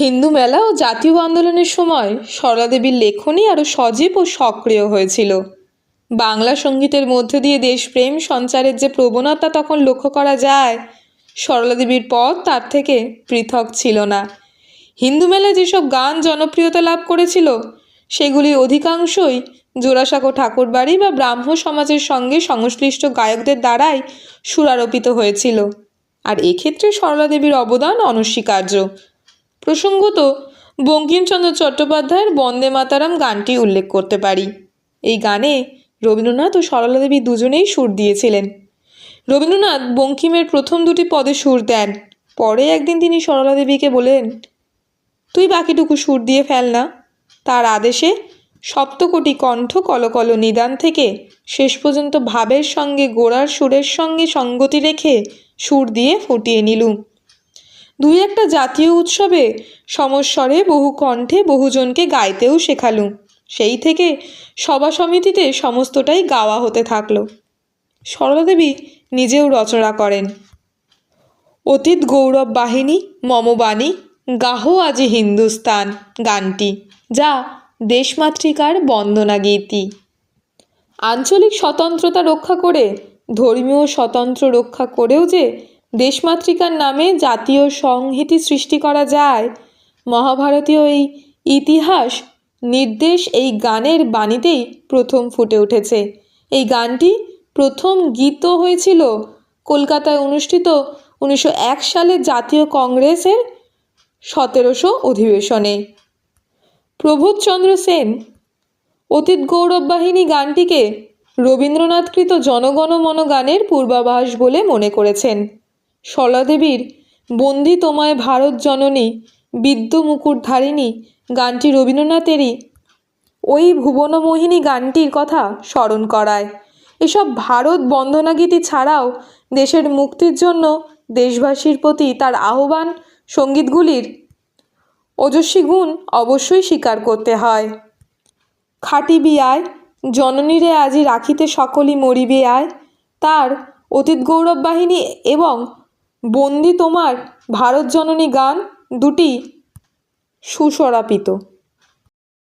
হিন্দু মেলা ও জাতীয় আন্দোলনের সময় সরলা দেবীর লেখনী আরও সজীব ও সক্রিয় হয়েছিল। বাংলা সঙ্গীতের মধ্যে দিয়ে দেশপ্রেম সঞ্চারের যে প্রবণতা তখন লক্ষ্য করা যায়, সরলা দেবীর পথ তার থেকে পৃথক ছিল না। হিন্দু মেলায় যেসব গান জনপ্রিয়তা লাভ করেছিল সেগুলির অধিকাংশই জোড়াসাঁকো ঠাকুরবাড়ি বা ব্রাহ্ম সমাজের সঙ্গে সংশ্লিষ্ট গায়কদের দ্বারাই সুরারোপিত হয়েছিল। আর এক্ষেত্রে সরলা দেবীর অবদান অনস্বীকার্য। প্রসঙ্গত, বঙ্কিমচন্দ্র চট্টোপাধ্যায়ের বন্দে মাতারাম গানটি উল্লেখ করতে পারি। এই গানে রবীন্দ্রনাথ ও সরলা দেবী দুজনেই সুর দিয়েছিলেন। রবীন্দ্রনাথ বঙ্কিমের প্রথম দুটি পদে সুর দেন, পরে একদিন তিনি সরলা দেবীকে বলেন তুই বাকিটুকু সুর দিয়ে ফেল না। তার আদেশে সপ্তকোটি কণ্ঠ কলকল নিদান থেকে শেষ পর্যন্ত ভাবের সঙ্গে গোড়ার সুরের সঙ্গে সঙ্গতি রেখে সুর দিয়ে ফুটিয়ে নিলুম। দুই একটা জাতীয় উৎসবে সমস্বরে বহু কণ্ঠে বহুজনকে গাইতেও শেখালুম। সেই থেকে সভা সমিতিতে সমস্তটাই গাওয়া হতে থাকল। সরলা দেবী নিজেও রচনা করেন। অতীত গৌরব বাহিনী, মমবাণী, গাহ আজি হিন্দুস্তান গানটি, যা দেশমাতৃকার বন্দনা গীতি। আঞ্চলিক স্বতন্ত্রতা রক্ষা করে, ধর্মীয় স্বতন্ত্র রক্ষা করেও যে দেশমাতৃকার নামে জাতীয় সংহিতি সৃষ্টি করা যায়। মহাভারতীয় এই ইতিহাস নির্দেশ এই গানের বাণীতেই প্রথম ফুটে উঠেছে। এই গানটি প্রথম গীত হয়েছিল কলকাতায় অনুষ্ঠিত উনিশশো এক সালে জাতীয় কংগ্রেসের সতেরোশো অধিবেশনে। প্রবোধচন্দ্র সেন, অতীত গৌরব বাহিনী গানটিকে রবীন্দ্রনাথকৃত জনগণমন গানের পূর্বাভাস বলে মনে করেছেন। সরলাদেবীর বন্দি তোমায় ভারত জননী বিদ্য মুকুটধারিণী গানটি রবীন্দ্রনাথেরই ওই ভুবনমোহিনী গানটির কথা স্মরণ করায়। এসব ভারত বন্দনাগীতি ছাড়াও দেশের মুক্তির জন্য দেশবাসীর প্রতি তার আহ্বান সঙ্গীতগুলির ওজস্বী গুণ অবশ্যই স্বীকার করতে হয়। খাটিবি বিয়ায় জননীরে আজি রাখিতে সকলই মরিবে আয়। তার অতীত গৌরব বাহিনী এবং বন্দি তোমার ভারত জননী গান দুটি সুস্বরাপিত।